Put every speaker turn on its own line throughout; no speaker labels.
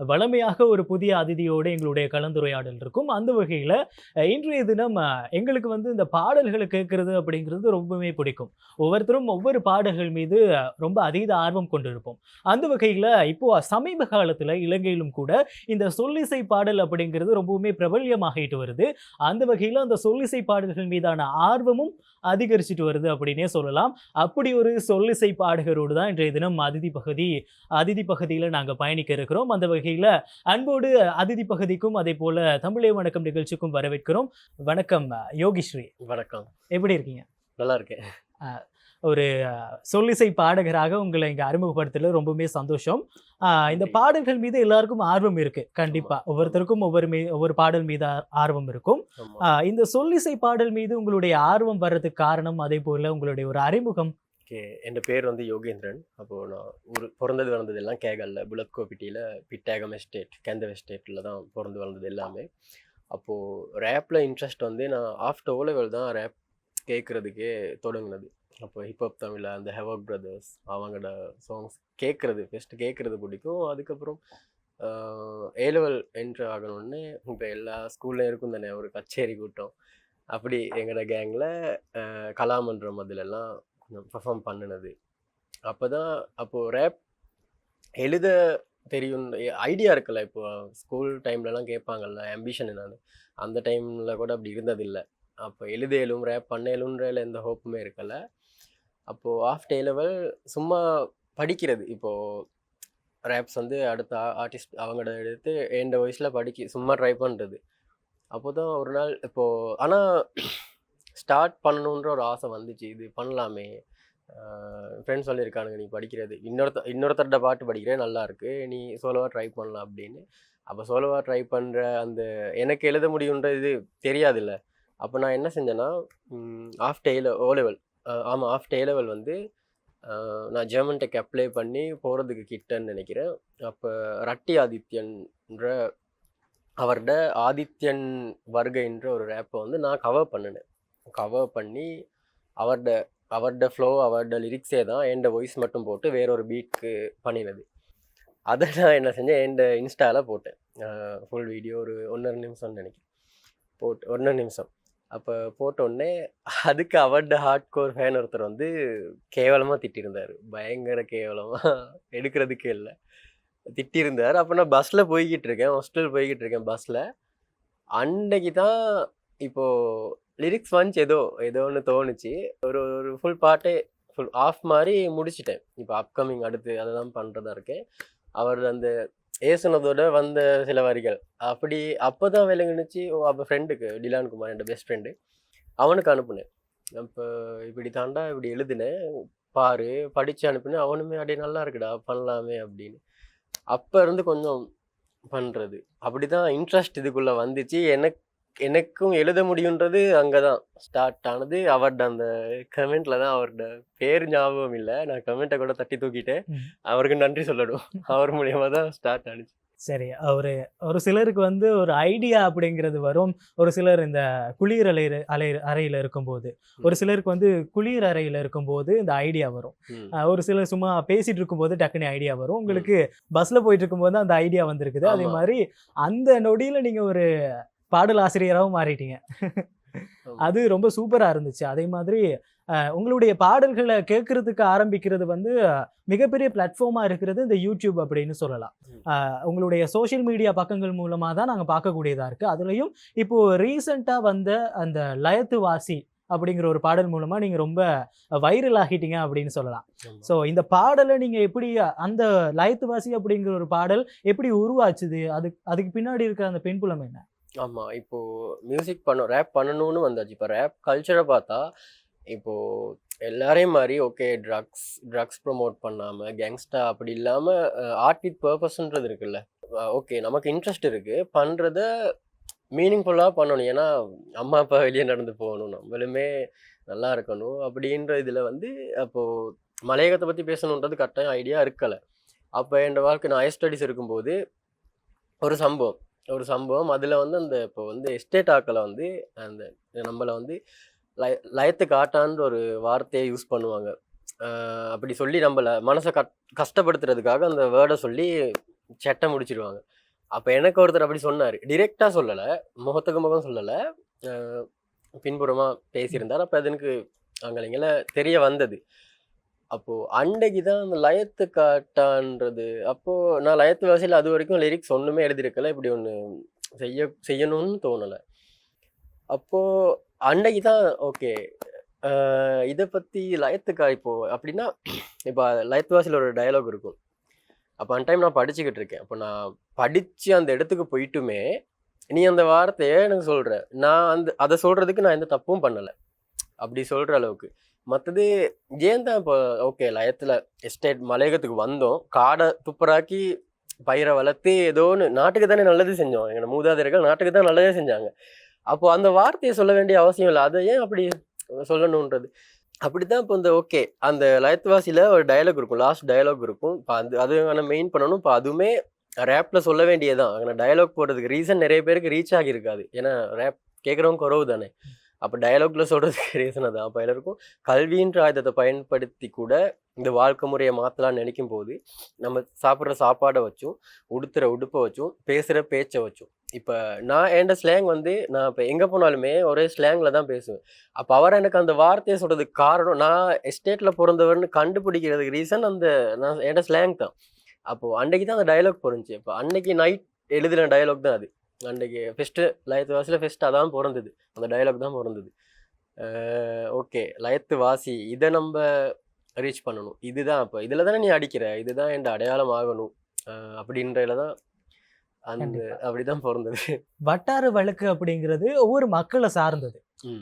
வளமையாக ஒரு புதிய அதிதியோடு எங்களுடைய கலந்துரையாடல் இருக்கும். அந்த வகையில் இன்றைய தினம் எங்களுக்கு வந்து இந்த பாடல்களை கேட்கறது அப்படிங்கிறது ரொம்பவே பிடிக்கும். ஒவ்வொருத்தரும் ஒவ்வொரு பாடல்கள் மீது ரொம்ப அதீத ஆர்வம் கொண்டிருப்போம். அந்த வகையில் இப்போ சமீப காலத்தில் இலங்கையிலும் கூட இந்த சொல்லிசை பாடல் அப்படிங்கிறது ரொம்பவுமே பிரபல்யமாகிட்டு வருது. அந்த வகையில் அந்த சொல்லிசை பாடல்கள் மீதான ஆர்வமும் அதிகரிச்சிட்டு வருது அப்படின்னே சொல்லலாம். அப்படி ஒரு சொல்லிசை பாடகரோடு தான் இன்றைய தினம் அதிதி பகுதி அதிதி பகுதியில் நாங்கள் பயணிக்க இருக்கிறோம். அந்த வகையில் அன்போடு அதிதி பகுதிக்கும் அதே போல தமிழே வணக்கம் நிகழ்ச்சிக்கும் வரவேற்கிறோம். வணக்கம் யோகிஸ்ரீ.
வணக்கம்.
எப்படி இருக்கீங்க?
நல்லா இருக்கேன்.
ஒரு சொல்லிசை பாடகராக உங்களை இங்கே அறிமுகப்படுத்துறது ரொம்பவுமே சந்தோஷம். இந்த. பாடல்கள் மீது எல்லாருக்கும் ஆர்வம் இருக்கு கண்டிப்பா. ஒவ்வொருத்தருக்கும் ஒவ்வொரு மீ ஒவ்வொரு பாடல் மீது ஆர்வம் இருக்கும். இந்த சொல்லிசை பாடல் மீது உங்களுடைய ஆர்வம் வர்றதுக்கு காரணம் அதே போல உங்களுடைய ஒரு அறிமுகம்
ஓகே. என் பேர் வந்து யோகேந்திரன். அப்போது நான் ஒரு பிறந்தது வளர்ந்தது எல்லாம் கேகலில் புலக்கோப்பிட்டியில் பிட்டாகம் எஸ்டேட் கேந்தவ எஸ்டேட்டில் தான் பிறந்து வளர்ந்தது எல்லாமே. அப்போது ரேப்பில் இன்ட்ரெஸ்ட் வந்து நான் ஆஃப்டர் ஓலெவல் தான் ரேப் கேட்குறதுக்கே தொடங்கினது. அப்போ ஹிப்ஹப் தமிழில் அந்த ஹெவாக் பிரதர்ஸ் அவங்களோட சாங்ஸ் கேட்குறது ஃபஸ்ட்டு கேட்குறது பிடிக்கும். அதுக்கப்புறம் ஏ என்ட்ரு ஆகணுன்னே இப்போ எல்லா ஸ்கூல்லையும் இருக்கும் தானே ஒரு கச்சேரி கூட்டம். அப்படி எங்களோட கேங்கில் கலாமன்றம் அதிலெல்லாம் கொஞ்சம் பெர்ஃபார்ம் பண்ணினது. அப்போ தான் அப்போது ரேப் எழுத தெரியும். ஐடியா இருக்குல்ல இப்போ ஸ்கூல் டைம்லலாம் கேட்பாங்கல்ல ஆம்பிஷன் என்னன்னு. அந்த டைமில் கூட அப்படி இருந்ததில்லை. அப்போ எழுதேலும் ரேப் பண்ணேலுன்றல எந்த ஹோப்புமே இருக்கல. அப்போது ஆஃப் டே லெவல் சும்மா படிக்கிறது. இப்போது ரேப்ஸ் வந்து அடுத்த ஆர்டிஸ்ட் அவங்களோட எடுத்து எந்த வயசில் படிக்க சும்மா ட்ரை பண்ணுறது அப்போ தான் ஒரு நாள் இப்போது ஆனால் ஸ்டார்ட் பண்ணணுன்ற ஒரு ஆசை வந்துச்சு. இது பண்ணலாமே. ஃப்ரெண்ட்ஸ் சொல்லியிருக்கானுங்க நீ படிக்கிறது இன்னொருத்த இன்னொருத்தர்கிட்ட பாட்டு படிக்கிறே நல்லா இருக்குது நீ சோலோவாக ட்ரை பண்ணலாம் அப்படின்னு. அப்போ சோலோவாக ட்ரை பண்ணுற அந்த எனக்கு எழுத முடியுன்ற இது தெரியாதுல்ல. அப்போ நான் என்ன செஞ்சேன்னா ஆஃப் டே ஓ லெவல் ஆமாம் ஆஃப் டே லெவல் வந்து நான் ஜெர்மன் டெக் அப்ளை பண்ணி போகிறதுக்கு கிட்டன்னு நினைக்கிறேன். அப்போ ரட்டி ஆதித்யன்ற அவரோட ஆதித்யன் வருகைன்ற ஒரு ரேப்பை வந்து நான் கவர் பண்ணினேன். கவர் பண்ணி அவர்ட அவர்ட ஃப்ளோ அவர்ட லிரிக்ஸே தான் என் வாய்ஸ் மட்டும் போட்டு வேற ஒரு பீட்க்கு பண்ணினது. அதை நான் என்ன செஞ்சேன் என் இன்ஸ்டாவில் போட்டேன். ஃபுல் வீடியோ ஒரு ஒன்றரை நிமிஷம்னு நினைக்கிறேன். போட்டு ஒன்றரை நிமிஷம். அப்போ போட்டோடனே அதுக்கு அவர்ட ஹார்ட் கோர் ஃபேன் ஒருத்தர் வந்து கேவலமாக திட்டிருந்தார். பயங்கர கேவலமாக எடுக்கிறதுக்கே இல்லை. திட்டியிருந்தார் அப்போ நான் பஸ்ஸில் போய்கிட்டு இருக்கேன். ஹாஸ்டல் போய்கிட்டு இருக்கேன் பஸ்ஸில் அன்னைக்கு தான் இப்போது லிரிக்ஸ் வந்துச்சு ஏதோ ஏதோ ஒன்று தோணுச்சு. ஒரு ஒரு ஃபுல் பாட்டே ஃபுல் ஆஃப் மாதிரி முடிச்சிட்டேன். இப்போ அப்கமிங் அடுத்து அதை தான் பண்ணுறதா இருக்கேன். அவர் அந்த ஏசுனதோட வந்த சில வரிகள். அப்படி அப்போ தான் விளங்குனுச்சு ஓ அப்போ ஃப்ரெண்டுக்கு டிலான் குமார் என்னோட பெஸ்ட் ஃப்ரெண்டு அவனுக்கு அனுப்புனேன். இப்போ இப்படி தாண்டா இப்படி எழுதினேன். பாரு படித்து அனுப்புனேன். அவனுமே அப்படியே நல்லா இருக்குடா பண்ணலாமே அப்படின்னு. அப்போ இருந்து கொஞ்சம் பண்ணுறது அப்படி தான் இன்ட்ரெஸ்ட் இதுக்குள்ளே வந்துச்சு. எனக்கு எனக்கும் எழுத முடியுன்றது அங்கே தான் ஸ்டார்ட் ஆனது அவர்ட அந்த கமெண்ட்ல தான் அவரோட பேர் ஞாபகம் இல்லை. நான் கமெண்ட்டை கூட தட்டி தூக்கிட்டேன். அவருக்கு நன்றி சொல்லணும். அவர் மூலியமா தான் ஸ்டார்ட் ஆனிச்சு.
சரி ஒரு ஒரு சிலருக்கு வந்து ஒரு ஐடியா அப்படிங்கிறது வரும். ஒரு சிலர் இந்த குளிர் அலை அலை அறையில் இருக்கும்போது. ஒரு சிலருக்கு வந்து குளிர் அறையில் இருக்கும்போது இந்த ஐடியா வரும். ஒரு சிலர் சும்மா பேசிட்டு இருக்கும்போது டக்குனு ஐடியா வரும். உங்களுக்கு பஸ்ல போயிட்டு இருக்கும்போது தான் அந்த ஐடியா வந்திருக்குது. அதே. மாதிரி அந்த நொடியில நீங்க ஒரு பாடல் ஆசிரியராகவும் மாறிட்டீங்க. அது ரொம்ப சூப்பரா இருந்துச்சு. அதே மாதிரி உங்களுடைய பாடல்களை கேட்கறதுக்கு ஆரம்பிக்கிறது வந்து மிகப்பெரிய பிளாட்ஃபார்மா இருக்கிறது இந்த யூடியூப் அப்படின்னு சொல்லலாம். உங்களுடைய சோஷியல் மீடியா பக்கங்கள் மூலமா தான் நாங்க பார்க்கக்கூடியதா இருக்கு. அதுலயும் இப்போ ரீசெண்டா வந்த அந்த லயத்து வாசி அப்படிங்கிற ஒரு பாடல் மூலமா நீங்க ரொம்ப வைரல் ஆகிட்டீங்க அப்படின்னு சொல்லலாம். ஸோ இந்த பாடலை நீங்க எப்படி அந்த லயத்து வாசி அப்படிங்கிற ஒரு பாடல் எப்படி உருவாச்சுது? அது அதுக்கு பின்னாடி இருக்கிற அந்த பெண்புலம் என்ன?
ஆமாம் இப்போது மியூசிக் பண்ண ரேப் பண்ணணும்னு வந்தாச்சு. இப்போ ரேப் கல்ச்சரை பார்த்தா இப்போது எல்லாரையும் மாதிரி ஓகே ட்ரக்ஸ் ட்ரக்ஸ் ப்ரொமோட் பண்ணாமல் கேங்ஸ்டா அப்படி இல்லாமல் ஆர்ட் வித் பர்பஸ்ன்றது இருக்குல்ல. ஓகே நமக்கு இன்ட்ரெஸ்ட் இருக்குது பண்ணுறத மீனிங்ஃபுல்லாக பண்ணணும். ஏன்னா அம்மா அப்பா வெளியே நடந்து போகணும். நம்மளுமே நல்லா இருக்கணும் அப்படின்ற இதில் வந்து அப்போது மலையகத்தை பற்றி பேசணுன்றது கரெக்டாக ஐடியா இருக்கலை. அப்போ என் வாழ்க்கை நான் ஹையர் ஸ்டடீஸ் இருக்கும்போது ஒரு சம்பவம். ஒரு சம்பவம். அதில் வந்து அந்த இப்போ வந்து எஸ்டேட் ஆக்களை வந்து அந்த நம்மளை வந்து லய லயத்து ஆட்டான்ற ஒரு வார்த்தையை யூஸ் பண்ணுவாங்க. அப்படி சொல்லி நம்மளை மனசை கட் கஷ்டப்படுத்துறதுக்காக அந்த வேர்டை சொல்லி சட்டை முடிச்சிடுவாங்க அப்போ எனக்கு ஒருத்தர் அப்படி சொன்னார். டிரெக்டாக சொல்லலை. முகத்துக்கு முகம் சொல்லலை. பின்புறமாக பேசியிருந்தார். அப்போ அது எனக்கு அங்கே தெரிய வந்தது. அப்போது அன்றைக்கு தான் அந்த லயத்து காட்டான்றது. அப்போது நான் லயத்து வாசியில் அது வரைக்கும் லிரிக்ஸ் ஒன்றுமே எழுதியிருக்கல. இப்படி ஒன்று செய்ய செய்யணும்னு தோணலை. அப்போது அன்னைக்கு தான் ஓகே இதை பற்றி லயத்துக்கா இப்போ அப்படின்னா இப்போ லயத்து வாசியில் ஒரு டயலாக் இருக்கும். அப்போ அன் டைம் நான் படிச்சுக்கிட்டு இருக்கேன். அப்போ நான் படித்து அந்த இடத்துக்கு போயிட்டுமே நீ அந்த வார்த்தையை எனக்கு சொல்கிற நான் அந்த அதை சொல்கிறதுக்கு நான் எந்த தப்பும் பண்ணலை. அப்படி சொல்கிற அளவுக்கு. மற்றது ஏன் தான் இப்போ ஓகே லயத்தில் எஸ்டேட் மலையகத்துக்கு வந்தோம். காடை துப்புராக்கி பயிரை வளர்த்து ஏதோ ஒன்று நாட்டுக்கு தானே நல்லது செஞ்சோம். எங்களோட மூதாதையர்கள் நாட்டுக்கு தான் நல்லதே செஞ்சாங்க. அப்போ அந்த வார்த்தையை சொல்ல வேண்டிய அவசியம் இல்லை. அதை ஏன் அப்படி சொல்லணுன்றது? அப்படி தான் இப்போ இந்த ஓகே அந்த லயத்துவாசியில் ஒரு டயலாக் இருக்கும். லாஸ்ட் டயலாக் இருக்கும். இப்போ அது அது மெயின் பண்ணணும். இப்போ அதுவுமே ரேப்பில் சொல்ல வேண்டியதுதான். அங்கே டயலாக் போடுறதுக்கு ரீசன் நிறைய பேருக்கு ரீச் ஆகியிருக்காது. ஏன்னா ரேப் கேட்குறவங்க குறவு தானே அப்போ டயலாக்ல சொல்கிறதுக்கு ரீசன் அதான். அப்போ எல்லாருக்கும் கல்வின்ற ஆயுதத்தை பயன்படுத்தி கூட இந்த வாழ்க்கை முறையை மாற்றலாம்னு நினைக்கும் போது நம்ம சாப்பிட்ற சாப்பாடை வச்சும் உடுத்துற உடுப்பை வச்சும் பேசுகிற பேச்சை வச்சும். இப்போ நான் என்ட ஸ்லேங் வந்து நான் இப்போ எங்கே போனாலுமே ஒரே ஸ்லேங்கில் தான் பேசுவேன். அப்போ அவர் எனக்கு அந்த வார்த்தையை சொல்கிறதுக்கு காரணம் நான் எஸ்டேட்டில் பிறந்தவர்னு கண்டுபிடிக்கிறதுக்கு ரீசன் அந்த நான் என்ட ஸ்லேங் தான். அப்போது அன்னைக்கு தான் அந்த டைலாக் பிறந்துச்சு இப்போ அன்னைக்கு நைட் எழுதின டயலாக் தான் அது. அன்றைக்கு ஃபெஸ்ட்டு லயத்து வாசியில் ஃபெஸ்ட்டு அதான் பிறந்தது. அந்த டைலாக் தான் பிறந்தது. ஓகே லயத்து வாசி இதை நம்ம ரீச் பண்ணணும். இதுதான் அப்போ. இதில் தானே நீ அடிக்கிற? இதுதான் என் அடையாளம் ஆகணும். அப்படின்றதுல தான் அந்த. அப்படிதான் பிறந்தது
வட்டார வழக்கு அப்படிங்கிறது ஒவ்வொரு மக்களை சார்ந்தது.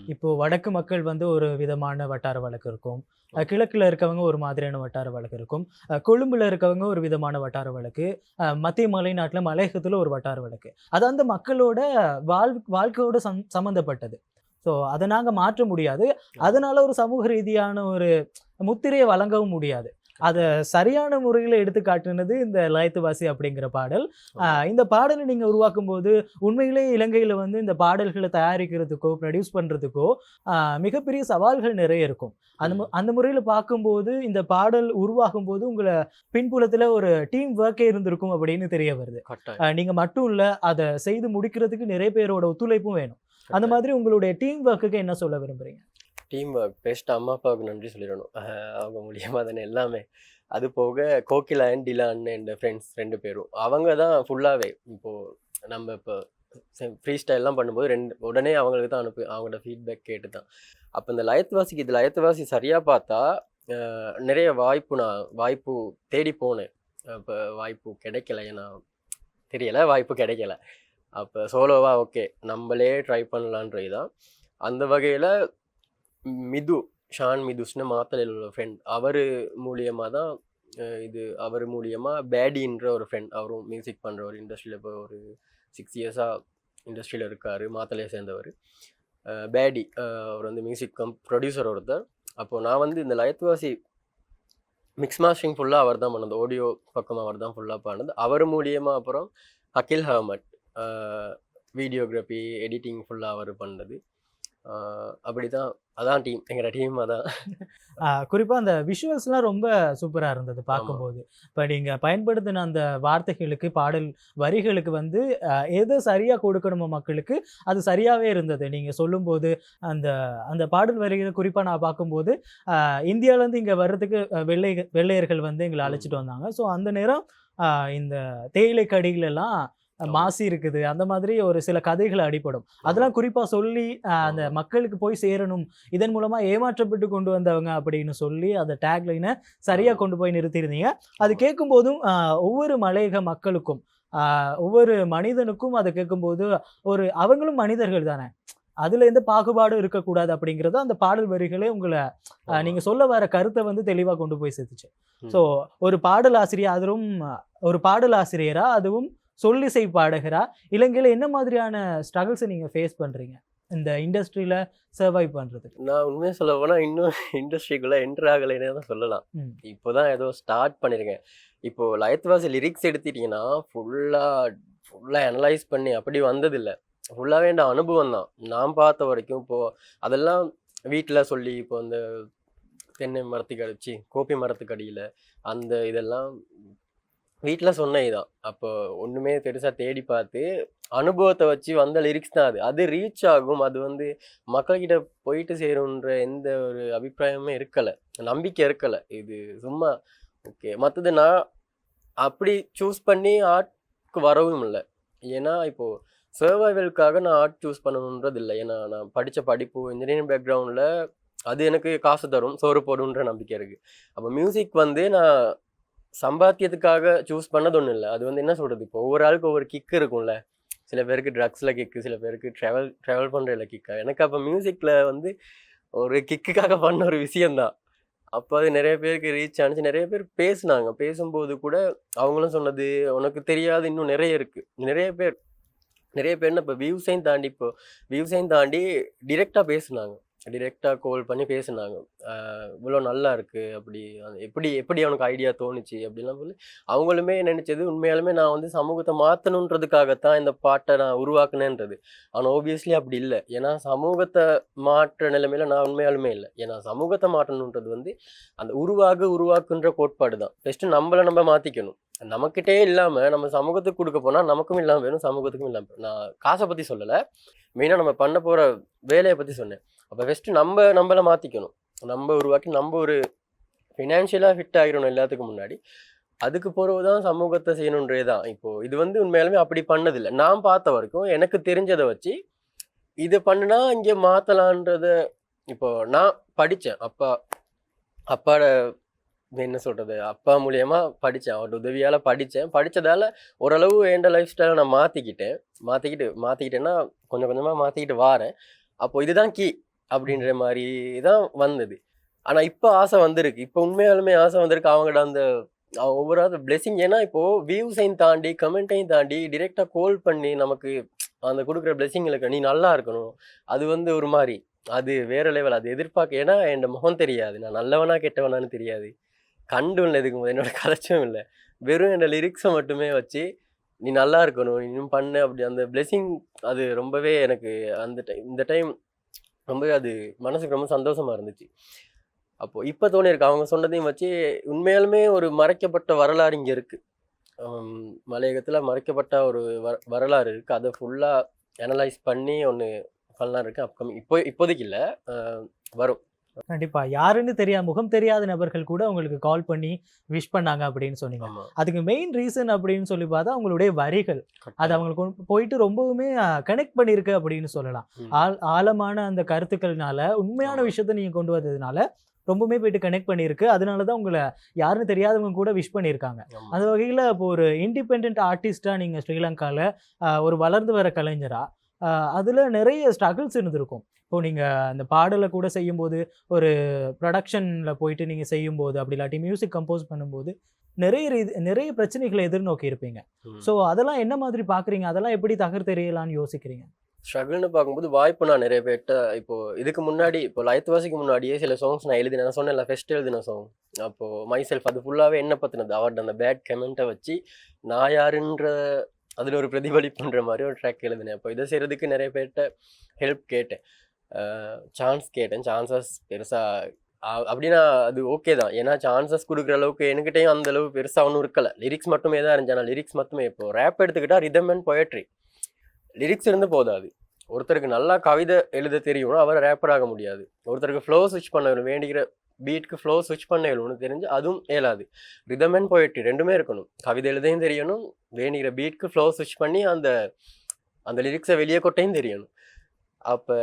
இப்போ வடக்கு மக்கள் வந்து ஒரு விதமான வட்டார வழக்கு இருக்கும். கிழக்குல இருக்கவங்க ஒரு மாதிரியான வட்டார வழக்கு இருக்கும். கொழும்புல இருக்கவங்க ஒரு விதமான வட்டார வழக்கு. அஹ் மத்திய மலைநாட்டுல மலையகத்துல ஒரு வட்டார வழக்கு. அது அந்த மக்களோட வாழ் வாழ்க்கையோட சம் சம்மந்தப்பட்டது ஸோ அதை நாங்க மாற்ற முடியாது. அதனால ஒரு சமூக ரீதியான ஒரு முத்திரையை வழங்கவும் முடியாது. அதை சரியான முறையில் எடுத்து காட்டுனது இந்த லயத்துவாசி அப்படிங்கிற பாடல். இந்த பாடலை நீங்க உருவாக்கும் போது உண்மையிலே இலங்கையில வந்து இந்த பாடல்களை தயாரிக்கிறதுக்கோ ப்ரொடியூஸ் பண்றதுக்கோ ஆஹ் மிகப்பெரிய சவால்கள் நிறைய இருக்கும். அந்த அந்த முறையில் பார்க்கும்போது இந்த பாடல் உருவாகும் போது உங்களை பின்புலத்துல ஒரு டீம் ஒர்க்கே இருந்திருக்கும் அப்படின்னு தெரிய வருது.
கட்டாயம்.
ஆஹ் நீங்க மட்டும் இல்ல அதை செய்து முடிக்கிறதுக்கு நிறைய பேரோட ஒத்துழைப்பும் வேணும். அந்த. மாதிரி உங்களுடைய டீம் ஒர்க்குக்கு என்ன சொல்ல விரும்புறீங்க?
டீம் ஒர்க் பெஸ்ட் அம்மா அப்பாவுக்கு நன்றி சொல்லிடணும். அவங்க மூலியமாக தானே எல்லாமே. அது போக Kokila and Dylan and friends ரெண்டு பேரும். அவங்க தான் ஃபுல்லாகவே இப்போது நம்ம இப்போ ஃப்ரீ ஸ்டைல்லாம் பண்ணும்போது ரெண்டு உடனே அவங்களுக்கு தான் அனுப்பி அவங்களோட ஃபீட்பேக் கேட்டு தான். அப்போ இந்த லயத்துவாசிக்கு இது லயத்துவாசி சரியாக பார்த்தா நிறைய வாய்ப்பு நான் வாய்ப்பு தேடி போனேன். இப்போ வாய்ப்பு கிடைக்கல. ஏன்னா தெரியல வாய்ப்பு கிடைக்கல. அப்போ சோலோவா ஓகே நம்மளே ட்ரை பண்ணலான்றது தான் அந்த வகையில் மிது ஷான் மிதுஸ்னு மாத்தலையில் உள்ள ஃப்ரெண்ட் அவர் மூலியமாக தான் இது அவர் மூலியமாக பேடின்ற ஒரு ஃப்ரெண்ட் அவரும் மியூசிக் பண்ணுற ஒரு இண்டஸ்ட்ரியில் இப்போ ஒரு சிக்ஸ் இயர்ஸாக இண்டஸ்ட்ரியில் இருக்கார் மாத்தலையை சேர்ந்தவர். பேடி அவர் வந்து மியூசிக் கம் ப்ரொடியூசர் ஒருத்தர். அப்போது நான் வந்து இந்த லயத்வாசி மிக்ஸ் மாஸ்டரிங் ஃபுல்லாக அவர் தான் பண்ணது. ஆடியோ பக்கம் அவர் தான் ஃபுல்லாக பண்ணது. அவர் மூலியமாக அப்புறம் அகில் ஹமட் வீடியோகிராஃபி எடிட்டிங் ஃபுல்லாக அவர் பண்ணது. அப்படி தான் அதான் டீம். எங்களோட டீம் அதான்.
ஆஹ் குறிப்பா அந்த விஷுவல்ஸ்லாம் ரொம்ப சூப்பரா இருந்தது பார்க்கும்போது. இப்போ நீங்க பயன்படுத்தின அந்த வார்த்தைகளுக்கு பாடல் வரிகளுக்கு வந்து எது சரியா கொடுக்கணுமோ மக்களுக்கு அது சரியாவே இருந்தது. நீங்க சொல்லும்போது அந்த அந்த பாடல் வரிகளை குறிப்பா நான் பார்க்கும்போது இருந்து இங்க வர்றதுக்கு வெள்ளை வெள்ளையர்கள் வந்து எங்களை. அழைச்சிட்டு வந்தாங்க. ஸோ அந்த நேரம் இந்த தேயிலை கடிகள் எல்லாம்
ஆமா.
மாசி இருக்குது அந்த மாதிரி ஒரு சில கதைகள் அடிப்படும் அதெல்லாம் குறிப்பா சொல்லி அந்த. மக்களுக்கு போய் சேரணும் இதன் மூலமா ஏமாற்றப்பட்டு கொண்டு வந்தவங்க அப்படின்னு சொல்லி அந்த டேக்லைனை சரியா
ஆமா.
கொண்டு போய் நிறுத்தியிருந்தீங்க அது
ஆமா.
கேட்கும் போதும் ஆஹ் ஒவ்வொரு மலையக மக்களுக்கும் ஒவ்வொரு மனிதனுக்கும் அதை கேட்கும்போது ஒரு அவங்களும் மனிதர்கள் தானே அதுல எந்த பாகுபாடும் இருக்கக்கூடாது அப்படிங்கறது அந்த பாடல் வரிகளே உங்களை. நீங்க சொல்ல வர கருத்தை வந்து தெளிவா கொண்டு போய் சேர்த்துச்சு. ஸோ ஒரு பாடல் ஆசிரியர் அதுவும் ஒரு பாடல் ஆசிரியரா அதுவும் சொல்லிசை பாடகரா இலங்கையில என்ன மாதிரியான ஸ்ட்ரகிள்ஸை நீங்க ஃபேஸ் பண்றீங்க? இந்த இண்டஸ்ட்ரியில சர்வை பண்றதுக்கு.
நான் உண்மையாக சொல்ல போனால் இன்னும் இண்டஸ்ட்ரிக்குள்ளே என்ட்ரு ஆகலைன்னே தான் சொல்லலாம். இப்போ தான் ஏதோ ஸ்டார்ட் பண்ணியிருக்கேன் இப்போ லயத்வாசி லிரிக்ஸ் எடுத்துட்டிங்கன்னா ஃபுல்லாக ஃபுல்லாக அனலைஸ் பண்ணி அப்படி வந்ததில்லை. ஃபுல்லாகவே என் அனுபவம் தான். நான் பார்த்த வரைக்கும் இப்போது அதெல்லாம் வீட்டில் சொல்லி இப்போ அந்த தென்னை மரத்துக்கு அடிச்சு கோப்பி மரத்துக்கு அடியில் அந்த இதெல்லாம் வீட்டில் சொன்னது தான் அப்போ ஒன்றுமே பெருசாக தேடி பார்த்து அனுபவத்தை வச்சு வந்த லிரிக்ஸ் தான் அது. அது ரீச் ஆகும். அது வந்து மக்கள்கிட்ட போயிட்டு சேருன்ற எந்த ஒரு அபிப்பிராயமே இருக்கலை. நம்பிக்கை இருக்கலை. இது சும்மா ஓகே. மற்றது நான் அப்படி சூஸ் பண்ணி ஆர்ட்க்கு வரவும் இல்லை. ஏன்னா இப்போது சர்வைவலுக்காக நான் ஆர்ட் சூஸ் பண்ணணுன்றது இல்லை. ஏன்னா நான் படித்த படிப்பு இன்ஜினியரிங் பேக்ரவுண்டில் அது எனக்கு காசு தரும். சோறு போடுன்ற நம்பிக்கை இருக்குது அப்போ மியூசிக் வந்து நான் சம்பாத்தியத்துக்காக சூஸ் பண்ணது ஒன்றும் இல்லை. அது வந்து என்ன சொல்கிறது இப்போ ஒவ்வொரு ஆளுக்கு ஒவ்வொரு கிக் இருக்கும்ல. சில பேருக்கு ட்ரக்ஸில் கிக்கு சில பேருக்கு ட்ராவல் ட்ராவல் பண்ணுறதுல கிக்கா எனக்கு அப்போ மியூசிக்கில் வந்து ஒரு கிக்குக்காக பண்ண ஒரு விஷயந்தான் அப்போ அது நிறைய பேருக்கு ரீச் ஆனிச்சு. நிறைய பேர் பேசினாங்க. பேசும்போது கூட அவங்களும் சொன்னது உனக்கு தெரியாது இன்னும் நிறைய இருக்குது நிறைய பேர் நிறைய பேர் இப்போ வியூஸையும் தாண்டி இப்போ வியூஸையும் தாண்டி டிரெக்டாக பேசுனாங்க. டிரெக்டாக கால் பண்ணி பேசினாங்க. இவ்வளோ நல்லா இருக்குது அப்படி எப்படி எப்படி அவனுக்கு ஐடியா தோணுச்சு? அப்படிலாம் சொல்லி அவங்களுமே நினச்சது உண்மையாலுமே நான் வந்து சமூகத்தை மாற்றணுன்றதுக்காகத்தான் இந்த பாட்டை நான் உருவாக்குனேன்றது. ஆனால் ஓபியஸ்லி அப்படி இல்லை. ஏன்னா சமூகத்தை மாற்ற நிலைமையில நான் உண்மையாலுமே இல்லை. ஏன்னா சமூகத்தை மாற்றணுன்றது வந்து அந்த உருவாக உருவாக்குன்ற கோட்பாடு தான். ஃபஸ்ட்டு நம்மளை நம்ம மாற்றிக்கணும் நமக்கிட்டே இல்லாமல் நம்ம சமூகத்துக்கு கொடுக்க போனால் நமக்கும் இல்லாமல் வேணும் சமூகத்துக்கும் இல்லாமல் நான் காசை பற்றி சொல்லலை. மெயினாக நம்ம பண்ண போகிற வேலையை பற்றி சொன்னேன். அப்போ ஃபஸ்ட்டு நம்ம நம்மளை மாற்றிக்கணும் நம்ம உருவாக்கி நம்ம ஒரு ஃபினான்ஷியலாக ஃபிட் ஆகிடணும் எல்லாத்துக்கும் முன்னாடி. அதுக்கு பிறகு தான் சமூகத்தை செய்யணுன்றே தான் இப்போது இது வந்து உண்மையாலுமே அப்படி பண்ணதில்லை. நான் பார்த்த வரைக்கும் எனக்கு தெரிஞ்சதை வச்சு இது பண்ணுனா இங்கே மாற்றலான்றத இப்போ நான் படித்தேன் அப்பா அப்பாட என்ன சொல்கிறது அப்பா மூலியமாக படித்தேன் அவரோட உதவியால் படித்தேன் படித்ததால் ஓரளவு என் லைஃப் ஸ்டைலை நான் மாற்றிக்கிட்டேன் மாற்றிக்கிட்டு மாற்றிக்கிட்டேன்னா கொஞ்சம் கொஞ்சமாக மாற்றிக்கிட்டு வாரேன். அப்போது இதுதான் கீ அப்படின்ற மாதிரி தான் வந்தது. ஆனால் இப்போ ஆசை வந்திருக்கு. இப்போ உண்மையாலுமே ஆசை வந்திருக்கு. அவங்களோட அந்த ஒவ்வொரு ஒவ்வொரு பிளெஸிங் ஏன்னா இப்போது வியூஸையும் தாண்டி கமெண்ட்டையும் தாண்டி டிரெக்டாக கோல் பண்ணி நமக்கு அந்த கொடுக்குற பிளெஸிங்களுக்கு நீ நல்லா இருக்கணும். அது வந்து ஒரு மாதிரி அது வேற லெவல் அது எதிர்பார்க்க ஏன்னா என் முகம் தெரியாது. நான் நல்லவனா கெட்டவனான்னு தெரியாது. கண்டும் இல்லை இதுக்கு என்னோட கலைச்சும் இல்லை. வெறும் என்னோட லிரிக்ஸை மட்டுமே வச்சு நீ நல்லா இருக்கணும். நீ இன்னும் பண்ணு. அப்படி அந்த பிளெஸிங் அது ரொம்பவே எனக்கு அந்த டைம் இந்த டைம் ரொம்பவே அது மனசுக்கு ரொம்ப சந்தோஷமா இருந்துச்சு. அப்போது இப்போ தோணியிருக்கு. அவங்க சொன்னதையும் வச்சு உண்மையாலுமே ஒரு மறைக்கப்பட்ட வரலாறு இங்கே இருக்குது மலையகத்தில் மறைக்கப்பட்ட ஒரு வர வரலாறு இருக்குது அதை ஃபுல்லாக அனலைஸ் பண்ணி ஒன்று பண்ணலாம் இருக்குது அப்கமிங் இப்போ இப்போதைக்கு இல்லை. வரும்.
கண்டிப்பா. யாருன்னு தெரியாத முகம் தெரியாத நபர்கள் கூட உங்களுக்கு கால் பண்ணி விஷ் பண்ணாங்க அப்படின்னு சொன்னீங்க. அதுக்கு மெயின் ரீசன் அப்படின்னு சொல்லி பார்த்தா அவங்களுடைய வரிகள். அது அவங்களுக்கு போயிட்டு ரொம்பவுமே கனெக்ட் பண்ணியிருக்கு அப்படின்னு சொல்லலாம். ஆழ் ஆழமான அந்த கருத்துக்கள்னால உண்மையான. விஷயத்த நீங்க கொண்டு வந்ததுனால ரொம்பவுமே போயிட்டு கனெக்ட் பண்ணியிருக்கு. அதனால தான் உங்களை யாருன்னு தெரியாதவங்க கூட விஷ் பண்ணியிருக்காங்க. அந்த வகையில் இப்போ ஒரு இண்டிபெண்ட் ஆர்டிஸ்டாக நீங்கள் ஸ்ரீலங்காவில் ஒரு வளர்ந்து வர கலைஞரா அதில் நிறைய ஸ்ட்ரகிள்ஸ் இருந்திருக்கும். இப்போ நீங்கள் அந்த பாடலை கூட செய்யும்போது ஒரு ப்ரொடக்ஷனில் போயிட்டு நீங்கள் செய்யும்போது அப்படி இல்லாட்டி மியூசிக் கம்போஸ் பண்ணும்போது நிறைய ரீதி நிறைய பிரச்சனைகளை எதிர்நோக்கி இருப்பீங்க. ஸோ அதெல்லாம் என்ன மாதிரி பார்க்குறீங்க? அதெல்லாம் எப்படி தகர்த்தெறியலாம்னு யோசிக்கிறீங்க?
ஸ்ட்ரகிள்னு பார்க்கும்போது வாய்ப்பு நான் நிறைய பேர்ட்ட இப்போ இதுக்கு முன்னாடி இப்போ லைத் வாசிக்கு முன்னாடியே சில சாங்ஸ் நான் எழுதினேன். நான் சொன்னேன்ல ஃபெஸ்ட் எழுதின சாங் அப்போ மை செல்ஃப் அது ஃபுல்லாகவே என்ன பற்றினது அவர்கிட்ட அந்த பேட் கமெண்ட்டை வச்சு நான் யாருன்ற அதில் ஒரு பிரதிபலிப்புன்ற மாதிரி ஒரு ட்ராக் எழுதினேன். அப்போ இதை செய்கிறதுக்கு நிறைய பேர்கிட்ட ஹெல்ப் கேட்டேன். சான்ஸ் கேட்டேன். சான்சஸ் பெருசாக அப்படின்னா அது ஓகே தான். ஏன்னா சான்சஸ் கொடுக்குற அளவுக்கு என்கிட்டையும் அந்த அளவு பெருசாக ஒன்றும் இருக்கல. லிரிக்ஸ் மட்டுமே தான் இருந்துச்சு. ஆனால் லிரிக்ஸ் மட்டுமே. இப்போ ரேப் எடுத்துக்கிட்டால் ரிதம் அண்ட் பொயட்ரி லிரிக்ஸ் இருந்து போதாது ஒருத்தருக்கு நல்லா கவிதை எழுத தெரியும் அவர் ரேப்பர் ஆக முடியாது. ஒருத்தருக்கு ஃப்ளோ ஸ்விட்ச் பண்ண வேண்டிக்கிற பீட்க்கு ஃப்ளோ ஸ்விட்ச் பண்ண இயலும்னு தெரிஞ்சு அதுவும் இயலாது ரிதம் அண்ட் பொயட்ரி ரெண்டுமே இருக்கணும். கவிதை எழுதையும் தெரியணும். வேணுகிற பீட்க்கு ஃப்ளோ ஸ்விட்ச் பண்ணி அந்த அந்த லிரிக்ஸை வெளியே கொட்டையும் தெரியணும். அப்போ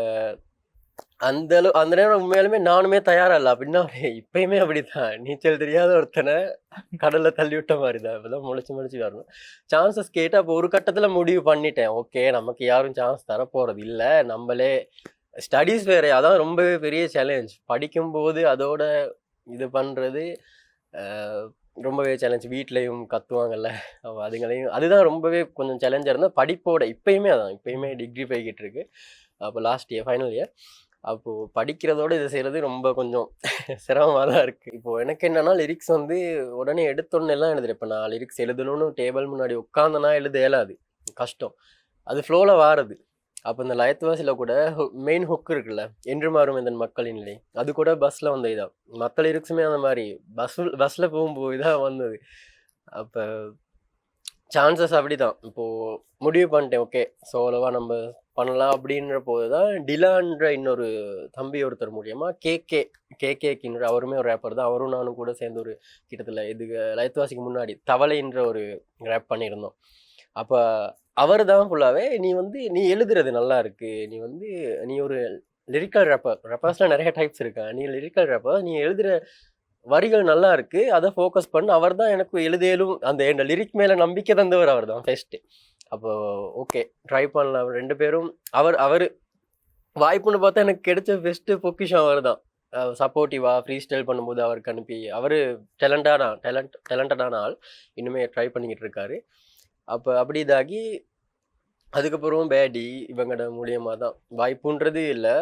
அந்த அளவு அந்த நேரம் உண்மையாலுமே நானுமே தயாரா இல்லை அப்படின்னா இப்பயுமே அப்படிதான் நீச்சல் தெரியாத ஒருத்தனை கடல்ல தள்ளி விட்ட மாதிரி தான் இப்பதான் முளைச்சு முளைச்சு வரணும். சான்சஸ் கேட்டு அப்போ ஒரு கட்டத்துல முடிவு பண்ணிட்டேன். ஓகே நமக்கு யாரும் சான்ஸ் தர போறது இல்லை. நம்மளே ஸ்டடீஸ் வேறு அதான் ரொம்ப பெரிய சேலஞ்ச் படிக்கும்போது அதோட இது பண்ணுறது ரொம்பவே சேலஞ்ச் வீட்லேயும் கத்துவாங்கல்ல. அதுங்களையும் அதுதான் ரொம்பவே கொஞ்சம் சேலஞ்சாக இருந்தால் படிப்போட இப்பயுமே அதான் இப்போயுமே டிகிரி போய்கிட்டு இருக்கு. அப்போ லாஸ்ட் இயர் ஃபைனல் இயர் அப்போது படிக்கிறதோட இதை செய்கிறது ரொம்ப கொஞ்சம் சிரமமாக தான் இருக்குது இப்போது எனக்கு என்னென்னா லிரிக்ஸ் வந்து உடனே எடுத்தோன்னெல்லாம் எழுதுறேன். இப்போ நான் லிரிக்ஸ் எழுதணும்னு டேபிள் முன்னாடி உட்காந்தனா எழுத இயலாது. கஷ்டம். அது ஃப்ளோவில் வாரது. அப்போ இந்த லயத்துவாசியில் கூட மெயின் ஹுக் இருக்குல்ல என்று மாறும் இந்த மக்களின் நிலை. அது கூட பஸ்ஸில் வந்த இதான். மற்ற லிரிக்ஸுமே அந்த மாதிரி பஸ் பஸ்ஸில் போகும்போது தான் வந்தது. அப்போ சான்சஸ் அப்படி தான் இப்போது முடிவு பண்ணிட்டேன் ஓகே சோலோவா நம்ம பண்ணலாம் அப்படின்ற போது தான் டிலான்ற இன்னொரு தம்பி ஒருத்தர் மூலியமாக கேகே கேகேக்கின்ற அவருமே ஒரு ரேப்பர் தான். அவரும் நானும் கூட சேர்ந்து ஒரு கிட்டத்தில் இது லயத்துவாசிக்கு முன்னாடி தவளைன்ற ஒரு ரேப் பண்ணியிருந்தோம். அப்போ அவர் தான் ஃபுல்லாகவே நீ வந்து நீ எழுதுறது நல்லா இருக்கு. நீ வந்து நீ ஒரு லிரிக்கல் ரேப்பர் ரேப்பர்ஸ்லாம் நிறைய டைப்ஸ் இருக்கா? நீ லிரிக்கல் ரேப்பர் நீ எழுதுற வரிகள் நல்லா இருக்கு. அதை ஃபோக்கஸ் பண்ண. அவர் தான் எனக்கு எழுதியலும் அந்த என் லிரிக் மேல நம்பிக்கை தந்தவர் அவர் தான் ஃபர்ஸ்ட் அப்போ ஓகே ட்ரை பண்ணலாம். ரெண்டு பேரும் அவர் அவர் வாய்ப்புன்னு பார்த்தா எனக்கு கிடைச்ச பெஸ்ட்டு பொக்கிஷம் அவர் தான் சப்போர்ட்டிவா ஃப்ரீ ஸ்டைல் பண்ணும்போது அவருக்கு அனுப்பி அவர் டேலண்டான டேலண்ட் டேலண்டடான ஆள். இன்னுமே ட்ரை பண்ணிக்கிட்டு இருக்காரு. அப்போ அப்படி இதாகி அதுக்கப்புறம் பேடி இவங்கட மூலியமாக தான். வாய்ப்புன்றது இல்லை.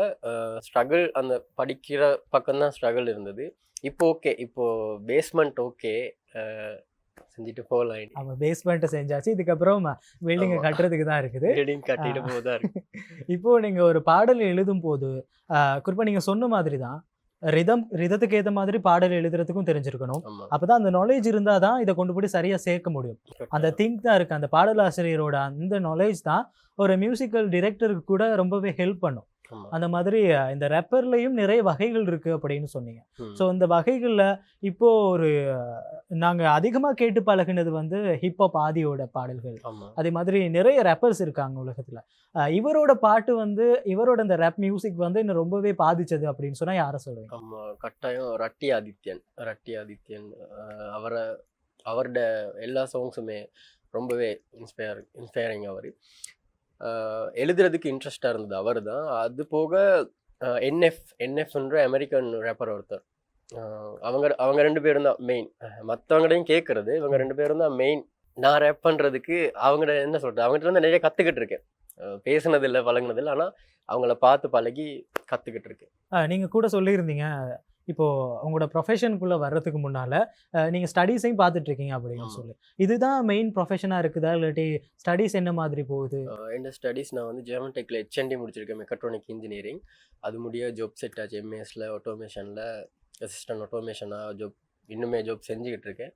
ஸ்ட்ரகிள் அந்த படிக்கிற பக்கம் தான் ஸ்ட்ரகிள் இருந்தது. இப்போ ஓகே இப்போ பேஸ்மெண்ட் ஓகே செஞ்சுட்டு போகலாம்
நம்ம பேஸ்மெண்ட்டை செஞ்சாச்சு. இதுக்கப்புறம் பில்டிங்கை
ஆமா.
கட்டுறதுக்கு தான் இருக்குது.
பில்டிங் கட்டிட்டு போதா இருக்கு.
இப்போ நீங்க ஒரு பாடல் எழுதும் போது குறிப்பா நீங்க சொன்ன மாதிரி தான் ரிதம் ரிதத்துக்கு ஏத்த மாதிரி பாடல் எழுதுறதுக்கும் தெரிஞ்சிருக்கணும். அப்பதான் அந்த நாலேஜ் இருந்தால் தான் இதை கொண்டு போய் சரியா சேர்க்க முடியும். அந்த திங்க் தான் இருக்கு. அந்த பாடலாசிரியரோட அந்த நாலேஜ் தான் ஒரு மியூசிக்கல் டிரெக்டருக்கு கூட ரொம்பவே ஹெல்ப் பண்ணும். அந்த மாதிரி இந்த ரெப்பர்லையும் நிறைய வகைகள் இருக்கு அப்படின்னு சொன்னீங்க. ஸோ இந்த வகைகளில் இப்போ ஒரு அஹ், நாங்க அதிகமா கேட்டு பழகுனது வந்து ஹிப்ஹாப் ஆதியோட பாடல்கள். அதே மாதிரி நிறைய ரேப்பர்ஸ் இருக்காங்க உலகத்துல. இவரோட பாட்டு வந்து இவரோட இந்த ரேப் மியூசிக் வந்து என்ன ரொம்பவே பாதிச்சது அப்படின்னு சொன்னா யாரை சொல்லுவீங்க
ஆமா கட்டாயம் ரட்டி ஆதித்யன் ரட்டி ஆதித்யன். அவரை அவரோட எல்லா சாங்ஸுமே ரொம்பவே இன்ஸ்பயர் இன்ஸ்பயரிங் அவர். எழுதுறதுக்கு இன்ட்ரெஸ்டாக இருந்தது. அவர் தான். அது போக என்எஃப் என்எஃப்ன்ற அமெரிக்கன் ரேப்பர் ஒருத்தர். அவங்க அவங்க ரெண்டு பேரும் தான் மெயின் மற்றவங்களையும் கேட்கறது இவங்க ரெண்டு பேரும் தான் மெயின் நான் ரேப் பண்ணுறதுக்கு அவங்கள்ட என்ன சொல்கிறது அவங்ககிட்ட இருந்து நிறைய கற்றுக்கிட்டு இருக்கேன். அஹ் பேசுனது இல்லை பழகுனது இல்லை ஆனால் அவங்கள பார்த்து பழகி கற்றுக்கிட்டு இருக்கேன்.
அஹ், நீங்க கூட சொல்லியிருந்தீங்க. இப்போ உங்களோட ப்ரொஃபஷனுக்குள்ள வர்றதுக்கு முன்னால அஹ், நீங்க ஸ்டடீஸையும் பார்த்துட்டு இருக்கீங்க அப்படின்னு. சொல்லி. இதுதான் மெயின் ப்ரொஃபஷனா இருக்குதா? இல்லாட்டி ஸ்டடீஸ் என்ன மாதிரி போகுது?
என் ஸ்டடீஸ் நான் வந்து ஜெர்மன் டெக்கில் ஹெச்என்டி முடிச்சிருக்கேன் மெக்கட்ரானிக் இன்ஜினியரிங் அது முடிய ஜாப் செட் ஆச்சு எம்ஏஎஸில் ஆட்டோமேஷனில் அசிஸ்டன்ட் ஆட்டோமேஷனாக ஜாப் இன்னுமே ஜாப் செஞ்சுக்கிட்டு இருக்கேன்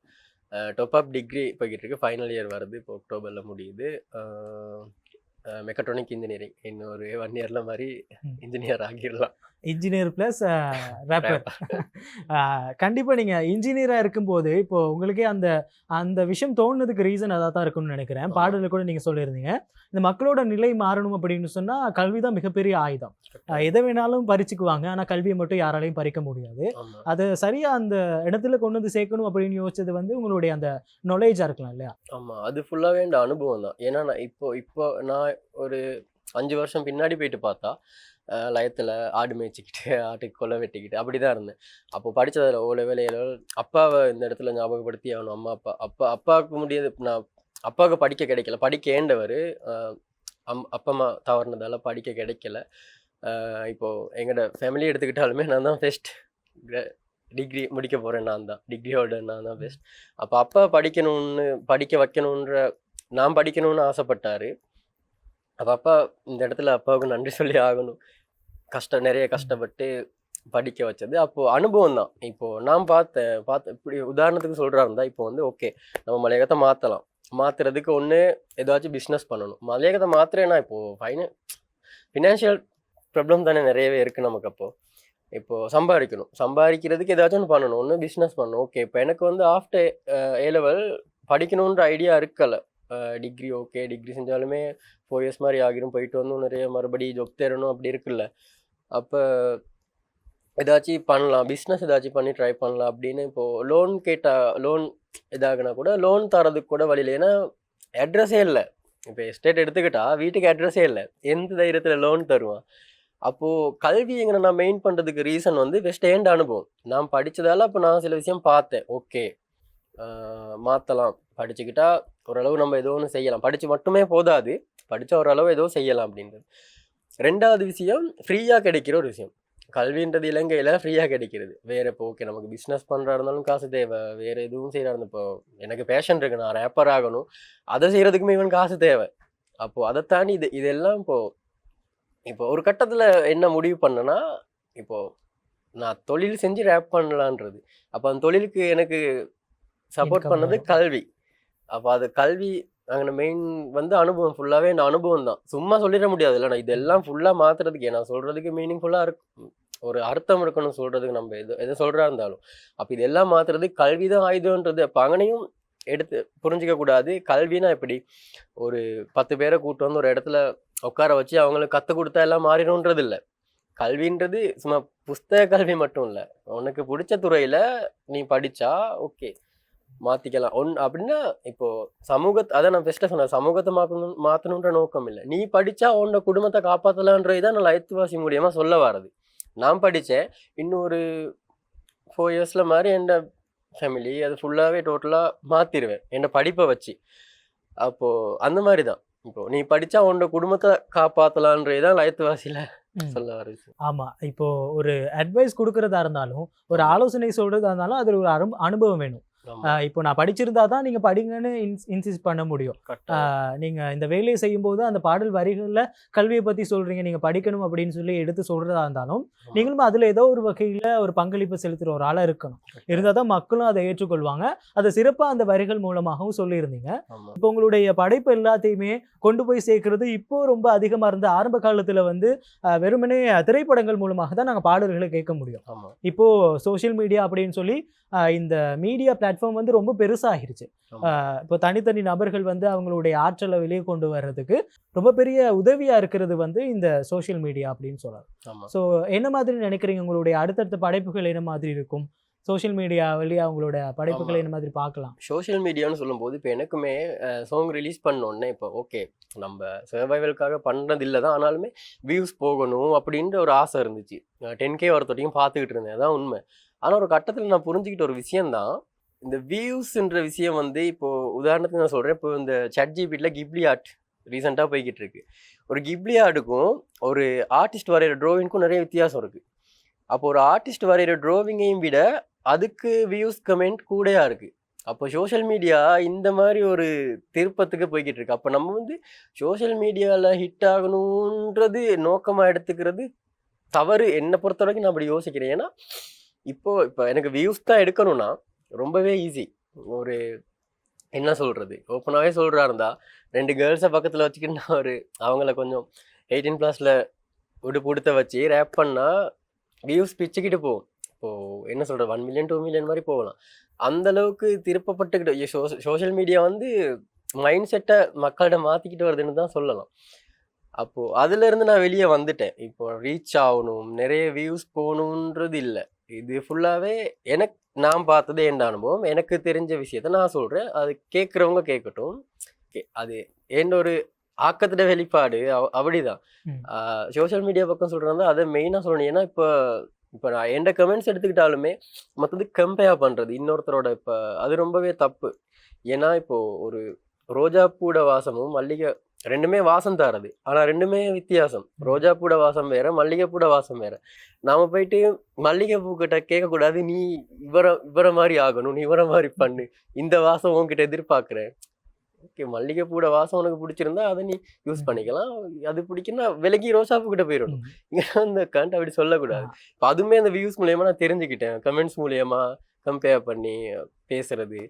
டாப் அப் டிகிரி போய்கிட்டு இருக்கு ஃபைனல் இயர் வருது இப்போ அக்டோபரில் முடியுது. மெக்கட்ரானிக் இன்ஜினியரிங் இன்னொரு ஒன் இயரில் மாதிரி. இன்ஜினியர் ஆகிடலாம்.
இன்ஜினியர் ப்ளஸ் ரேப்பர் கண்டிப்பா நீங்க இன்ஜினியரா இருக்கும்போது இப்போ உங்களுக்கே அந்த அந்த விஷயம் தோணுனதுக்கு ரீசன் அதாக தான் இருக்கும்னு நினைக்கிறேன்.
ஆமா.
பாடல கூட நீங்க சொல்லியிருந்தீங்க. இந்த மக்களோட நிலை மாறணும் அப்படின்னு சொன்னா கல்வி தான் மிகப்பெரிய ஆயுதம். எதை வேணாலும் பறிச்சுக்குவாங்க ஆனா கல்வியை மட்டும் யாராலையும் பறிக்க முடியாது. அதை சரியா அந்த இடத்துல கொண்டு வந்து சேர்க்கணும் அப்படின்னு யோசிச்சது வந்து உங்களுடைய அந்த நாலேஜா இருக்கலாம் இல்லையா?
ஆமாம் அது ஃபுல்லாகவே இந்த அனுபவம் தான். ஏன்னா நான் இப்போ இப்போ நான் ஒரு அஞ்சு வருஷம் பின்னாடி போயிட்டு பார்த்தா லயத்தில் ஆடு மேய்ச்சிக்கிட்டு ஆட்டுக்கு கொலை வெட்டிக்கிட்டு அப்படி தான் இருந்தேன். அப்போ படித்ததில் ஓ வேலையில அப்பாவை இந்த இடத்துல ஞாபகப்படுத்தி ஆகணும். அம்மா அப்பா. அப்பா அப்பாவுக்கு முடியாது நான் அப்பாவுக்கு படிக்க கிடைக்கல. படிக்க ஏண்டவர்? அம் அப்பா அம்மா தவறுனதால படிக்க கிடைக்கல. இப்போது எங்களோட ஃபேமிலி எடுத்துக்கிட்டாலுமே நான் தான் ஃபெஸ்ட் டிகிரி முடிக்க போகிறேன் நான் தான். டிகிரியோட நான் தான் பெஸ்ட் அப்போ அப்பா படிக்கணும்னு படிக்க வைக்கணுன்ற நான் படிக்கணும்னு ஆசைப்பட்டாரு. அப்போ அப்பா இந்த இடத்துல அப்பாவுக்கு நன்றி சொல்லி ஆகணும். கஷ்டம் நிறைய கஷ்டப்பட்டு படிக்க வச்சது. அப்போது அனுபவம் தான். இப்போது நான் பார்த்தேன் பார்த்த இப்படி உதாரணத்துக்கு சொல்கிறா இருந்தால் இப்போ வந்து ஓகே நம்ம மலையகத்தை மாற்றலாம் மாத்துறதுக்கு ஒன்று ஏதாச்சும் பிஸ்னஸ் பண்ணணும். மலையகத்தை மாத்துறேன்னா இப்போது ஃபைன ஃபினான்ஷியல் ப்ராப்ளம் தானே நிறையவே இருக்குது நமக்கு அப்போது இப்போது சம்பாதிக்கணும். சம்பாதிக்கிறதுக்கு ஏதாச்சும் ஒன்று பண்ணணும். ஒன்று பிஸ்னஸ் பண்ணணும். ஓகே இப்போ எனக்கு வந்து ஆஃப்டர் ஏ லெவல் படிக்கணுன்ற ஐடியா இருக்கலை. டிகிரி ஓகே டிகிரி செஞ்சாலுமே ஃபோர் இயர்ஸ் மாதிரி ஆகிரும். போயிட்டு வந்து நிறைய மறுபடி ஜொப் தேரணும் அப்படி இருக்குல்ல. அப்போ ஏதாச்சும் பண்ணலாம். பிஸ்னஸ் ஏதாச்சும் பண்ணி ட்ரை பண்ணலாம். அப்படின்னு இப்போது லோன் கேட்டால் லோன் இதாகினா கூட லோன் தரதுக்கு கூட வழியில் ஏன்னா அட்ரஸே இல்லை. இப்போ எஸ்டேட் எடுத்துக்கிட்டால் வீட்டுக்கு அட்ரஸே இல்லை. எந்த தைரியத்தில் லோன் தருவான்? அப்போது கல்வி எங்களை நான் மெயின் பண்ணுறதுக்கு ரீசன் வந்து வெஸ்ட் ஹேண்ட் அனுபவம். நான் படித்ததால் அப்போ நான் சில விஷயம் பார்த்தேன். ஓகே மாற்றலாம் படிச்சுக்கிட்டால் ஓரளவு நம்ம ஏதோ ஒன்று செய்யலாம். படித்து மட்டுமே போதாது. படித்த ஓரளவு ஏதோ செய்யலாம் அப்படின்றது. ரெண்டாவது விஷயம் ஃப்ரீயாக கிடைக்கிற ஒரு விஷயம். கல்வின்றது இலங்கையில் ஃப்ரீயாக கிடைக்கிறது. வேறு இப்போ ஓகே நமக்கு பிஸ்னஸ் பண்ணுறா இருந்தாலும் காசு தேவை. வேறு எதுவும் செய்கிறா இருந்தால் இப்போ எனக்கு பேஷன் இருக்கு. நான் ரேப்பர் ஆகணும். அதை செய்கிறதுக்குமே இவன் காசு தேவை. அப்போது அதை தாண்டி இது இதெல்லாம் இப்போது இப்போ ஒரு கட்டத்தில் என்ன முடிவு பண்ணேன்னா இப்போது நான் தொழில் செஞ்சு ரேப் பண்ணலான்றது. அப்போ அந்த தொழிலுக்கு எனக்கு சப்போர்ட் பண்ணது. கல்வி. அப்போ அது கல்வி அங்கே மெயின் வந்து அனுபவம். ஃபுல்லாகவே நான் அனுபவம் தான். சும்மா சொல்லிட முடியாது. இல்லை நான் இதெல்லாம் ஃபுல்லாக மாற்றுறதுக்கு நான் சொல்கிறதுக்கு மீனிங்ஃபுல்லாக இருக்கும். ஒரு அர்த்தம் இருக்கணும் சொல்கிறதுக்கு நம்ம எது எதை சொல்கிறா இருந்தாலும். அப்போ இதெல்லாம் மாற்றுறது கல்வி தான் ஆயுதன்றது அப்போ அங்கனையும் எடுத்து புரிஞ்சிக்க கூடாது. கல்வினா எப்படி? ஒரு பத்து பேரை கூட்டு வந்து ஒரு இடத்துல உட்கார வச்சு அவங்களுக்கு கற்றுக் கொடுத்தா எல்லாம் மாறிடும்ன்றது இல்லை. கல்வின்றது சும்மா புஸ்தக கல்வி மட்டும் இல்லை. உனக்கு பிடிச்ச துறையில் நீ படித்தா ஓகே மாற்றிக்கலாம் ஒன் அப்படின்னா இப்போ சமூகத்தை அதை நான் ஃபஸ்ட்டாக சொன்னேன் சமூகத்தை மாற்றணும் மாற்றணுன்ற நோக்கம் இல்லை. நீ படித்தா உன்னோட குடும்பத்தை காப்பாற்றலான்றது தான் நான் லைத்துவாசி மூலியமாக சொல்ல வர்றது. நான் படித்தேன் இன்னொரு ஃபோர் இயர்ஸில் மாதிரி என் ஃபேமிலி அது ஃபுல்லாகவே டோட்டலாக மாற்றிடுவேன் என் படிப்பை வச்சு. அப்போது அந்த மாதிரி தான் இப்போ நீ படித்தா உன்னோட குடும்பத்தை காப்பாற்றலான்றது தான் லைத்துவாசியில்
ம்.
சொல்ல வர விஷயம்
ஆமா. இப்போ ஒரு அட்வைஸ் கொடுக்கறதா இருந்தாலும் ஒரு ஆலோசனை சொல்றதா இருந்தாலும் அதுல ஒரு அனுபவம் வேணும். இப்போ நான் படிச்சிருந்தா தான் நீங்க படிங்கன்னு இன்சிஸ்ட் பண்ண முடியும். நீங்க இந்த வேலையை செய்யும்போது அந்த பாடல் வரிகள்ல கல்வியை பத்தி சொல்றீங்க நீங்க படிக்கணும் அப்படின்னு சொல்லி எடுத்து சொல்றதா இருந்தாலும். நீங்களும் அதுல ஏதோ ஒரு வகையில ஒரு பங்களிப்பு செலுத்துற ஒரு ஆளா இருக்கணும். இருந்தால் தான் மக்களும் அதை ஏற்றுக்கொள்வாங்க. அதை சிறப்பா அந்த வரிகள் மூலமாகவும் சொல்லியிருந்தீங்க. இப்போ உங்களுடைய படைப்பு எல்லாத்தையுமே கொண்டு போய் சேர்க்கறது இப்போ ரொம்ப அதிகமா இருந்த ஆரம்ப காலத்துல வந்து வெறுமனே திரைப்படங்கள் மூலமாக தான் நாங்க பாடல்களை கேட்க முடியும். இப்போ சோஷியல் மீடியா அப்படின்னு சொல்லி இந்த மீடியா பிளாட்ஃபார்ம் வந்து ரொம்ப பெருசாகிருச்சு. இப்போ தனித்தனி நபர்கள் வந்து அவங்களுடைய ஆற்றலை வெளியே கொண்டு வர்றதுக்கு ரொம்ப பெரிய உதவியா இருக்கிறது வந்து இந்த சோஷியல் மீடியா அப்படின்னு சொல்லலாம். ஸோ என்ன மாதிரி நினைக்கிறீங்க? உங்களுடைய அடுத்தடுத்த படைப்புகள் என்ன மாதிரி இருக்கும்? சோஷியல் மீடியா வழியா உங்களோட படைப்புகளை. என்ன மாதிரி பார்க்கலாம்?
சோஷியல் மீடியான்னு சொல்லும்போது இப்போ எனக்குமே சாங் ரிலீஸ் பண்ணோடனே இப்போ ஓகே நம்ம சர்வைவலுக்காக பண்ணுறது இல்லை தான் ஆனாலுமே வியூஸ் போகணும் அப்படின்ற ஒரு ஆசை இருந்துச்சு. டென் கே வரத்தொட்டியும் பார்த்துக்கிட்டு இருந்தேன். அதான் உண்மை. ஆனால் ஒரு கட்டத்தில் நான் புரிஞ்சுக்கிட்ட ஒரு விஷயம்தான். இந்த வியூஸ்ன்ற விஷயம் வந்து இப்போ உதாரணத்துக்கு நான் சொல்கிறேன் இப்போ இந்த சட் ஜிபிட்டில் கிப்லி ஆர்ட் ரீசெண்டாக போய்கிட்டு இருக்கு ஒரு கிப்லி ஆர்ட்டுக்கும் ஒரு ஆர்டிஸ்ட் வரைகிற ட்ரோவிங்க்கும் நிறைய வித்தியாசம் இருக்குது அப்போ ஒரு ஆர்டிஸ்ட் வரைகிற ட்ராவிங்கையும் விட அதுக்கு வியூஸ் கமெண்ட் கூடயா இருக்கு. அப்போ சோஷியல் மீடியா இந்த மாதிரி ஒரு திருப்பத்துக்கு போய்கிட்டு இருக்கு அப்போ நம்ம வந்து சோஷியல் மீடியாவில் ஹிட் ஆகணுன்றது நோக்கமாக எடுத்துக்கிறது தவறு. என்னை பொறுத்த வரைக்கும் நான் அப்படி யோசிக்கிறேன். ஏன்னா இப்போ இப்போ எனக்கு வியூஸ் தான் எடுக்கணும்னா ரொம்பவே ஈஸி ஒரு என்ன சொல்கிறது ஓப்பனாகவே சொல்கிறா இருந்தால் ரெண்டு கேர்ள்ஸை பக்கத்தில் வச்சுக்கிட்டு நான் ஒரு அவங்கள கொஞ்சம் எயிட்டீன் ப்ளஸில் விடு கொடுத்த வச்சு ரேப் பண்ணால் வியூஸ் பிச்சுக்கிட்டு போகும். இப்போது என்ன சொல்கிறது ஒன் மில்லியன் டூ மில்லியன் மாதிரி போகலாம். அந்த அளவுக்கு திருப்பப்பட்டுக்கிட்டு சோஷியல் மீடியா வந்து மைண்ட் செட்டை மக்கள்கிட்ட மாற்றிக்கிட்டு வருதுன்னு தான் சொல்லலாம். அப்போது அதுலேருந்து நான் வெளியே வந்துட்டேன். இப்போ ரீச் ஆகணும் நிறைய வியூஸ் போகணுன்றது இல்லை. இது ஃபுல்லாகவே எனக்கு நான் பார்த்தது என் அனுபவம். எனக்கு தெரிஞ்ச விஷயத்த நான் சொல்கிறேன் அது கேட்குறவங்க கேட்கட்டும். அது என் ஒரு ஆக்கத்தோட வெளிப்பாடு. அவ- அப்படிதான். சோஷியல் மீடியா பக்கம் சொல்கிறதா அதை மெயினாக சொல்லணும். ஏன்னா இப்போ இப்போ நான் எந்த கமெண்ட்ஸ் எடுத்துக்கிட்டாலுமே மற்றது கம்பேர் பண்ணுறது இன்னொருத்தரோட இப்போ அது ரொம்பவே தப்பு. ஏன்னா இப்போ ஒரு ரோஜாப்பூட வாசமும் மல்லிகை ரெண்டுமே வாசம் தரது. ஆனால் ரெண்டுமே வித்தியாசம். ரோஜாப்பூட வாசம் வேற மல்லிகைப்பூட வாசம் வேற. நாம போயிட்டு மல்லிகைப்பூ கிட்ட கேட்கக்கூடாது நீ இவர இவர மாதிரி ஆகணும் நீ இவர மாதிரி பண்ணு. இந்த வாசம் உன்கிட்ட எதிர்பார்க்குறேன் ஓகே மல்லிகைப்பூட வாசம் உனக்கு பிடிச்சிருந்தா அதை நீ யூஸ். பண்ணிக்கலாம். அது பிடிக்குன்னா விலகி ரோசாப்பூ கிட்ட போயிடணும். இங்க அந்த கண்ட் அப்படி சொல்லக்கூடாது. இப்போ அதுவுமே அந்த வியூஸ் மூலியமா நான் தெரிஞ்சுக்கிட்டேன். கமெண்ட்ஸ் மூலியமா கம்பேர் பண்ணி பேசுறது.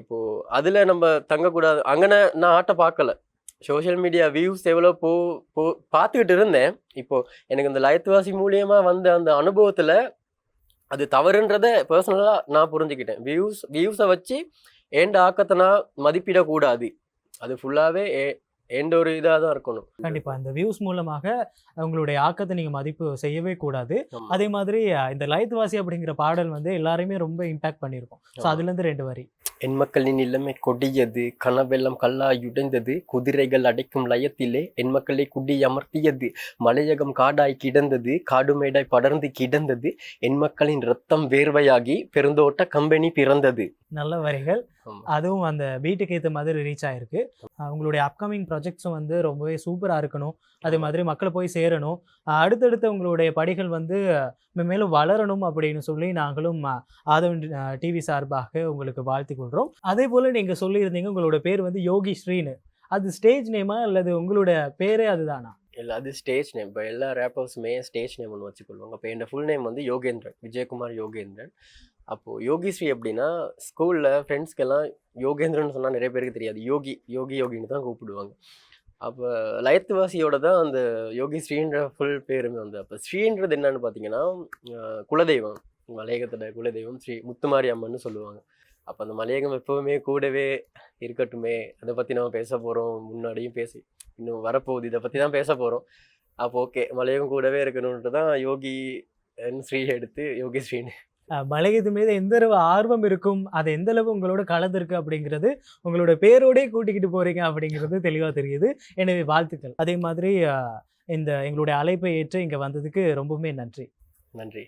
இப்போ அதுல நம்ம தங்கக்கூடாது. அங்கன நான் ஆட்ட பார்க்கல. சோஷியல் மீடியா வியூஸ் எவ்வளோ போ போ பார்த்துக்கிட்டு இருந்தேன். இப்போது எனக்கு இந்த லயத்துவாசி மூலியமாக வந்த அந்த அனுபவத்தில் அது தவறுன்றத பர்சனலாக நான் புரிஞ்சுக்கிட்டேன். வியூஸ் வியூஸை வச்சு ஏண்ட ஆக்கத்தை நான் மதிப்பிடக்கூடாது. அது ஃபுல்லாகவே எந்த ஒரு இதாக தான் இருக்கணும்.
கண்டிப்பா. இந்த வியூஸ் மூலமாக உங்களுடைய ஆக்கத்தை நீங்க மதிப்பு செய்யவே கூடாது. அதே மாதிரி இந்த லயத்வாசி அப்படிங்கிற பாடல் வந்து எல்லாரையுமே ரொம்ப இம்பாக்ட் பண்ணியிருக்கும். ஸோ
ஆமா.
அதுல இருந்து ரெண்டு வரி.
என் மக்களின் இல்லமே கொடியது கனவெல்லாம் கல்லாய் உடைந்தது குதிரைகள் அடைக்கும் லயத்திலே என் மக்களை குடி அமர்த்தியது மலையகம் காடாய் கிடந்தது காடுமேடாய் படர்ந்து கிடந்தது என் மக்களின் ரத்தம் வேர்வையாகி பெருந்தோட்ட கம்பெனி பிறந்தது.
நல்ல வரிகள். அதுவும் அந்த பீட்டுக்கு ஏற்ற மாதிரி ரீச் ஆயிருக்கு. உங்களுடைய அப்கமிங் ப்ராஜெக்ட்ஸும் வந்து ரொம்பவே சூப்பரா இருக்கணும். அதே மாதிரி மக்களை போய் சேரணும். அடுத்தடுத்த உங்களுடைய படிகள் வந்து மேலும் வளரணும் அப்படின்னு சொல்லி நாங்களும் ஆதவன் டிவி சார்பாக உங்களுக்கு வாழ்த்தி கொள்றோம். அதே போல நீங்க சொல்லியிருந்தீங்க உங்களோட பேர் வந்து யோகி ஸ்ரீனு. அது ஸ்டேஜ் நேமா அல்லது உங்களோட பேரே அதுதானா?
இல்லை அது ஸ்டேஜ் நேம் இப்போ எல்லா ரேப்பர்ஸுமே ஸ்டேஜ் நேம் ஒன்று வச்சுக்கொள்வாங்க. இப்போ என் ஃபுல் நேம் வந்து யோகேந்திரன். விஜயகுமார் யோகேந்திரன். அப்போது யோகிஸ்ரீ எப்படின்னா ஸ்கூலில் ஃப்ரெண்ட்ஸ்க்கெல்லாம் யோகேந்திரன்னு சொன்னால் நிறைய பேருக்கு தெரியாது. யோகி யோகி யோகின்னு தான் கூப்பிடுவாங்க. அப்போ லயத்துவாசியோட தான் அந்த யோகி ஸ்ரீன்ற ஃபுல் பேருமே வந்து. அப்போ ஸ்ரீன்றது என்னன்னு பார்த்தீங்கன்னா குலதெய்வம். மலையகத்தோட குலதெய்வம் ஸ்ரீ முத்துமாரி அம்மன்னு சொல்லுவாங்க. அப்போ அந்த மலையகம் எப்போவுமே கூடவே இருக்கட்டுமே. அதை பற்றி நம்ம பேச போகிறோம் முன்னாடியும் பேசி இன்னும் வரப்போகுது. இதை பற்றி தான் பேச போகிறோம் அப்போ ஓகே மலையகம் கூடவே இருக்கணுன்ட்டு தான் யோகி ஸ்ரீ எடுத்து யோகி ஸ்ரீன்னு
மலையது மீது எந்த அளவு ஆர்வம் இருக்கும்? அது எந்த அளவு உங்களோட கலந்துருக்கு அப்படிங்கிறது உங்களோட பேரோடே கூட்டிக்கிட்டு போறீங்க அப்படிங்கிறது தெளிவாக தெரியுது. எனவே வாழ்த்துக்கள். அதே மாதிரி இந்த எங்களுடைய அழைப்பை ஏற்று இங்கே வந்ததுக்கு ரொம்பவுமே நன்றி.
நன்றி.